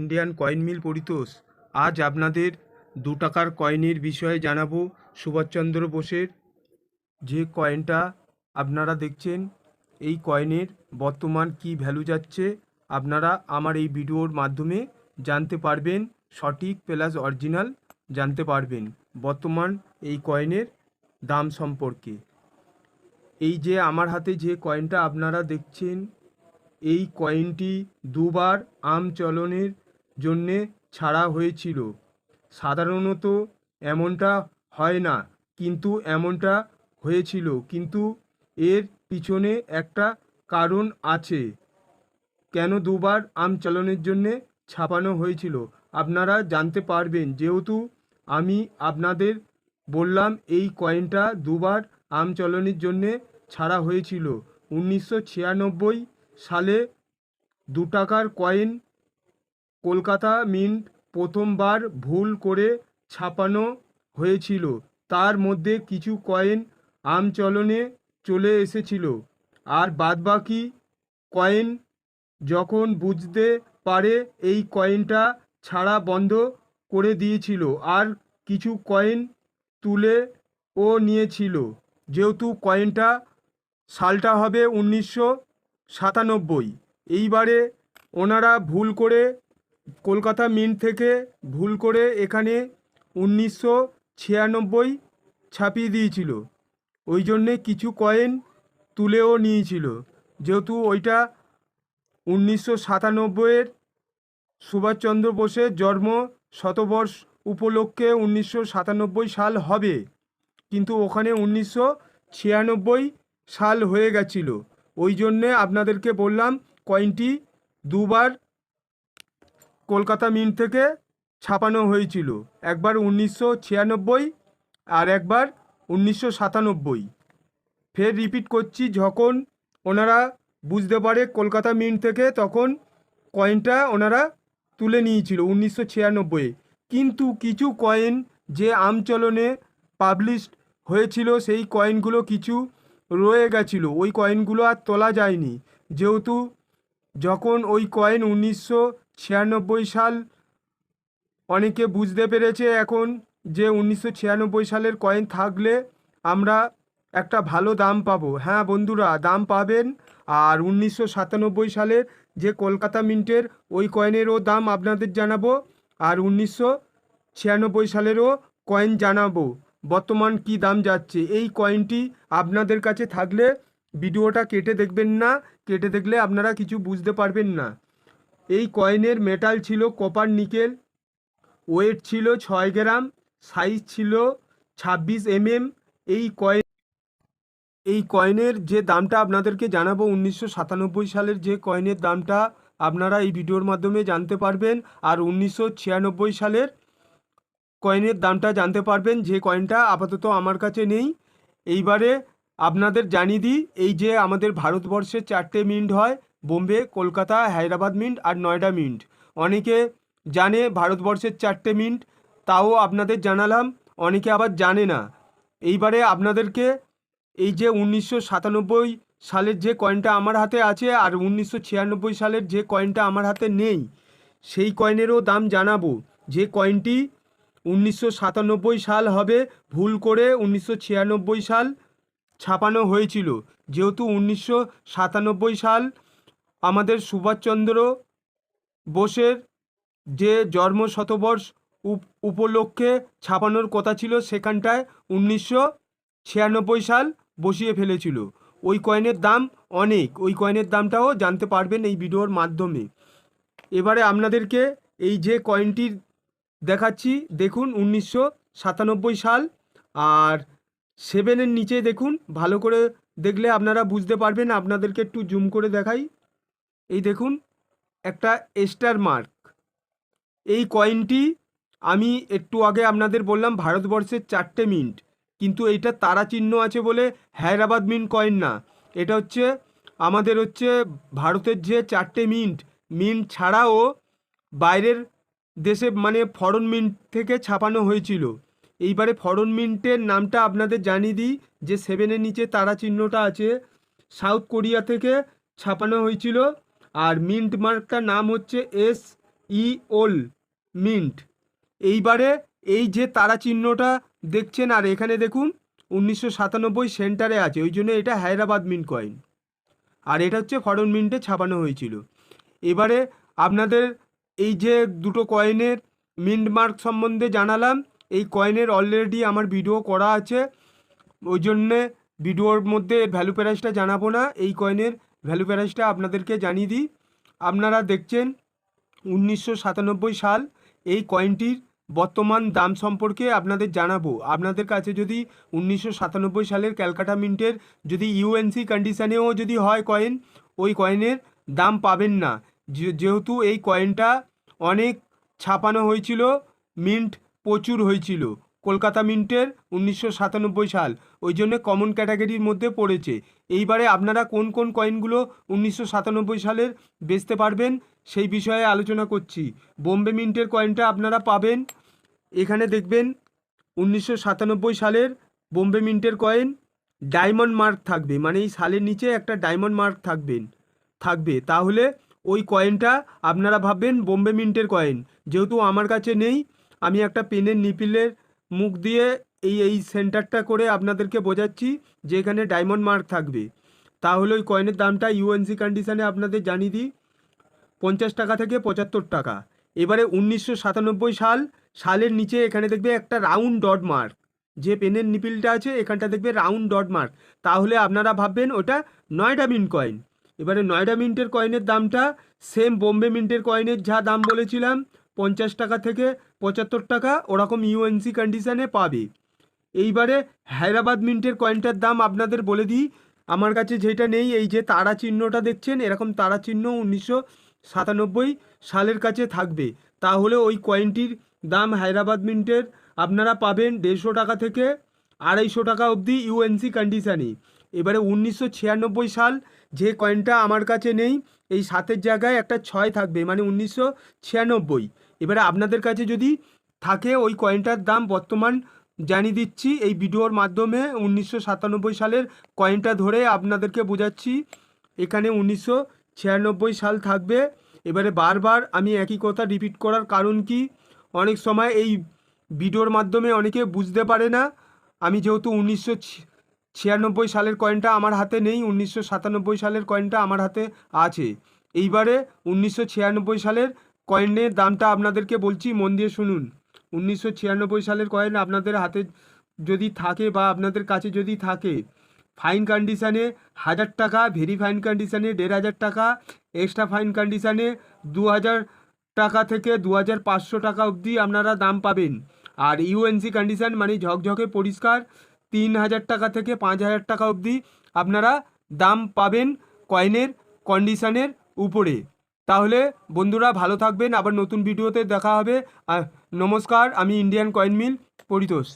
Indian coin মিল পরিতোষ। আজ আপনাদের দু টাকার কয়েনের বিষয়ে জানাব সুভাষচন্দ্র বোসের। যে কয়েনটা আপনারা দেখছেন, এই কয়েনের বর্তমান কি ভ্যালু যাচ্ছে, আপনারা আমার এই ভিডিওর মাধ্যমে জানতে পারবেন, সঠিক প্লাস অরিজিনাল জানতে পারবেন বর্তমান এই কয়েনের দাম সম্পর্কে। এই যে আমার হাতে যে কয়েনটা আপনারা দেখছেন, এই কয়েনটি দুবার আম চলনের জন্যে ছাড়া হয়েছিল। সাধারণত এমনটা হয় না, কিন্তু এমনটা হয়েছিল। কিন্তু এর পিছনে একটা কারণ আছে। কেন দুবার আম চলনের জন্যে ছাপানো হয়েছিল? আপনারা জানতে পারবেন। যেহেতু আমি আপনাদের বললাম, এই কয়েনটা দুবার আম চলনের জন্যে ছাড়া হয়েছিল। উনিশশো ছিয়ানব্বই সালে দু টাকার কয়েন কলকাতা মিন্ট প্রথমবার ভুল করে ছাপানো হয়েছিল। তার মধ্যে কিছু কয়েন আমচলনে চলে এসেছিল। আর বাদবাকি কয়েন যখন বুঝতে পারে, এই কয়েনটা ছাড়া বন্ধ করে দিয়েছিল। আর কিছু কয়েন তুলে ও নিয়েছিল। যেহেতু কয়েনটা সালটা হবে উনিশশো সাতানব্বই, এইবারে ওনারা ভুল করে কলকাতা মিন্ট থেকে ভুল করে এখানে উনিশশো ছিয়ানব্বই ছাপিয়ে দিয়েছিল। ওই জন্যে কিছু কয়েন তুলেও নিয়েছিল। যেহেতু ওইটা উনিশশো সাতানব্বইয়ের সুভাষচন্দ্র বোসের জন্ম শতবর্ষ উপলক্ষে উনিশশো সাতানব্বই সাল হবে। কিন্তু ওখানে উনিশশো ছিয়ানব্বই সাল হয়ে গেছিল। ওই জন্যে আপনাদেরকে বললাম কয়েনটি দুবার কলকাতা মিন্ট থেকে ছাপানো হয়েছিল। একবার উনিশশো ছিয়ানব্বই আর একবার উনিশশো সাতানব্বই। ফের রিপিট করছি, যখন ওনারা বুঝতে পারে কলকাতা মিন্ট থেকে তখন কয়েনটা ওনারা তুলে নিয়েছিল উনিশশো ছিয়ানব্বই। কিন্তু কিছু কয়েন যে আমচলনে পাবলিশড হয়েছিল, সেই কয়েনগুলো কিছু রয়ে গেছিল। ওই কয়েনগুলো আর তোলা যায়নি। যেহেতু যখন ওই কয়েন উনিশশো ছিয়ানব্বই সাল অনেকে বুঝতে পেরেছে এখন যে উনিশশো ছিয়ানব্বই সালের কয়েন থাকলে আমরা একটা ভালো দাম পাবো। হ্যাঁ বন্ধুরা, দাম পাবেন। আর উনিশশো সাতানব্বই সালের যে কলকাতা মিন্টের ওই কয়েনেরও দাম আপনাদের জানাব। আর উনিশশো ছিয়ানব্বই সালেরও কয়েন জানাব। বর্তমান কি দাম যাচ্ছে? এই কয়েনটি আপনাদের কাছে থাকলে ভিডিওটা কেটে দেখবেন না। কেটে দেখলে আপনারা কিছু বুঝতে পারবেন না। এই কয়েনের মেটাল ছিল কপার নিকেল, ওয়েট ছিল ছয় গ্রাম, সাইজ ছিল ছাব্বিশ এমএম। এই কয়েন এই কয়েনের যে দামটা আপনাদেরকে জানাব, উনিশশো সাতানব্বই সালের যে কয়েনের দামটা আপনারা এই ভিডিওর মাধ্যমে জানতে পারবেন, আর উনিশশো ছিয়ানব্বই সালের কয়েনের দামটা জানতে পারবেন যে কয়েনটা আপাতত আমার কাছে নেই। এইবারে আপনাদের জানিয়ে দিই, এই যে আমাদের ভারতবর্ষে চারটে মিন্ট হয় বোম্বে, কলকাতা, হায়দ্রাবাদ মিন্ট আর নয়ডা মিন্ট। অনেকে জানে ভারতবর্ষের চারটে মিন্ট, তাও আপনাদের জানালাম, অনেকে আবার জানে না। এইবারে আপনাদেরকে এই যে উনিশশো সাতানব্বই সালের যে কয়েনটা আমার হাতে আছে আর উনিশশো ছিয়ানব্বই সালের যে কয়েনটা আমার হাতে নেই, সেই কয়েনেরও দাম জানাব। যে কয়েনটি উনিশশো সাতানব্বই সাল হবে, ভুল করে উনিশশো ছিয়ানব্বই সাল ছাপানো হয়েছিল। যেহেতু উনিশশো সাতানব্বই সাল আমাদের সুভাষচন্দ্র বোসের যে জন্ম শতবর্ষ উপ- উপলক্ষে ছাপানোর কথা ছিল, সেখানটায় উনিশশো ছিয়ানব্বই সাল বসিয়ে ফেলেছিল। ওই কয়েনের দাম অনেক। ওই কয়েনের দামটাও জানতে পারবেন এই ভিডিওর মাধ্যমে। এবারে আপনাদেরকে এই যে কয়েনটির দেখাচ্ছি, দেখুন, উনিশশো সাতানব্বই সাল। আর সেভেনের নিচে দেখুন, ভালো করে দেখলে আপনারা বুঝতে পারবেন। আপনাদেরকে একটু জুম করে দেখাই। এই দেখুন, একটা স্টার মার্ক। এই কয়েনটি আমি একটু আগে আপনাদের বললাম ভারতবর্ষের চারটে মিন্ট, কিন্তু এইটা তারা চিহ্ন আছে বলে হায়দ্রাবাদ মিন্ট কয়েন না। এটা হচ্ছে, আমাদের হচ্ছে ভারতের যে চারটে মিন্ট মিন্ট ছাড়াও বাইরের দেশে মানে ফরেন মিন্ট থেকে ছাপানো হয়েছিল। এইবারে ফরেন মিন্টের নামটা আপনাদের জানিয়ে দিই, যে সেভেনের নিচে তারা চিহ্নটা আছে, সাউথ কোরিয়া থেকে ছাপানো হয়েছিল। আর মিন্ট মার্কটার নাম হচ্ছে এস ই ওল মিন্ট এইবারে এই যে তারা চিহ্নটা দেখছেন, আর এখানে দেখুন, উনিশশো সাতানব্বই সেন্টারে আছে, ওই জন্য এটা হায়দ্রাবাদ মিন্ট কয়েন আর এটা হচ্ছে ফরেন মিন্টে ছাপানো হয়েছিল। এবারে আপনাদের এই যে দুটো কয়েনের মিন্ট মার্ক সম্বন্ধে জানালাম, এই কয়েনের অলরেডি আমার ভিডিও করা আছে, ওই জন্যে ভিডিওর মধ্যে ভ্যালু প্রাইসটা জানাব না, এই কয়েনের ভ্যালু প্রাইসটা আপনাদেরকে জানিয়ে দিই। আপনারা দেখছেন উনিশশো সাতানব্বই সাল এই কয়েনটির বর্তমান দাম সম্পর্কে আপনাদের জানাব। আপনাদের কাছে যদি উনিশশো সাতানব্বই সালের ক্যালকাটা মিন্টের যদি ইউএনসি কন্ডিশানেও যদি হয় কয়েন, ওই কয়েনের দাম পাবেন না। যেহেতু এই কয়েনটা অনেক ছাপানো হয়েছিল, মিন্ট প্রচুর হয়েছিল। কলকাতা মিন্টের উনিশশো সাতানব্বই সাল। ওই জন্য কমন ক্যাটাগরির মধ্যে পড়েছে। এইবারে আপনারা কোন কোন কয়েনগুলো উনিশশো সাতানব্বই সালের বেচতে পারবেন সেই বিষয়ে আলোচনা করছি। বোম্বে মিন্টের কয়েনটা আপনারা পাবেন। এখানে দেখবেন উনিশশো সাতানব্বই সালের বোম্বে মিন্টের কয়েন ডায়মন্ড মার্ক থাকবে। মানে এই সালের নিচে একটা ডায়মন্ড মার্ক থাকবেন থাকবে। তাহলে ওই কয়েনটা আপনারা ভাববেন বোম্বে মিন্টের কয়েন যেহেতু আমার কাছে নেই, আমি একটা পেনের নিপিলের মুখ দিয়ে এই এই সেন্টারটা করে আপনাদেরকে বোঝাচ্ছি যে এখানে ডায়মন্ড মার্ক থাকবে। তাহলে ওই কয়েনের দামটা ইউএনসি কন্ডিশানে আপনাদের জানিয়ে দিই। পঞ্চাশ টাকা থেকে পঁচাত্তর টাকা। এবারে উনিশশো সাতানব্বই সাল, সালের নিচে এখানে দেখবে একটা রাউন্ড ডট মার্ক যে পেনের নিপিলটা আছে, এখানটা দেখবে রাউন্ড ডট মার্ক তাহলে আপনারা ভাববেন ওটা নয়ডা মিন্ট কয়েন এবারে নয়ডা মিন্টের কয়েনের দামটা সেম বোম্বে মিন্টের কয়েনের যা দাম বলেছিলাম পঞ্চাশ টাকা থেকে পঁচাত্তর টাকা ওরকম ইউএনসি কন্ডিশানে পাবে। এইবারে হায়দ্রাবাদ মিন্টের কয়েনটার দাম আপনাদের বলে দিই। আমার কাছে যেটা নেই, এই যে তারা চিহ্নটা দেখছেন, এরকম তারা চিহ্ন উনিশশো সাতানব্বই সালের কাছে থাকবে। তাহলে ওই কয়েনটির দাম হায়দ্রাবাদ মিন্টের আপনারা পাবেন দেড়শো টাকা থেকে আড়াইশো টাকা অবধি ইউএনসি কন্ডিশানে এবারে উনিশশো ছিয়ানব্বই সাল যে কয়েনটা আমার কাছে নেই এই সাতের জায়গায় একটা ছয় থাকবে মানে উনিশশো ছিয়ানব্বই। এবারে আপনাদের কাছে যদি থাকে ওই কয়েনটার দাম, বর্তমান জানিয়ে দিচ্ছি, এই ভিডিওর মাধ্যমে উনিশশো সাতানব্বই সালের কয়েনটা ধরে আপনাদেরকে বোঝাচ্ছি, এখানে উনিশশো ছিয়ানব্বই সাল থাকবে। এবারে বারবার আমি একই কথা রিপিট করার কারণ কি? অনেক সময় এই ভিডিওর মাধ্যমে অনেকে বুঝতে পারে না। আমি যেহেতু উনিশশো ছিয়ানব্বই সালের কয়েনটা আমার হাতে নেই, উনিশশো সাতানব্বই সালের কয়েনটা আমার হাতে আছে। এইবারে উনিশশো ছিয়ানব্বই সালের কয়েনের দামটা আপনাদেরকে বলছি, মন দিয়ে শুনুন। উনিশশো ছিয়ানব্বই সালের কয়েন আপনাদের হাতে যদি থাকে বা আপনাদের কাছে যদি থাকে ফাইন কন্ডিশানে হাজার টাকা ভেরি ফাইন কন্ডিশানে দেড় হাজার টাকা এক্সট্রা ফাইন কন্ডিশানে দু হাজার টাকা থেকে দু হাজার পাঁচশো টাকা অবধি আপনারা দাম পাবেন। আর ইউএনসি কন্ডিশান মানে ঝকঝকে পরিষ্কার তিন হাজার টাকা থেকে পাঁচ হাজার টাকা অবধি আপনারা দাম পাবেন কয়েনের কন্ডিশানের উপরে। তাহলে বন্ধুরা ভালো থাকবেন, আবার নতুন ভিডিওতে দেখা হবে। নমস্কার, আমি ইন্ডিয়ান কয়েন মিল, পরিতোষ।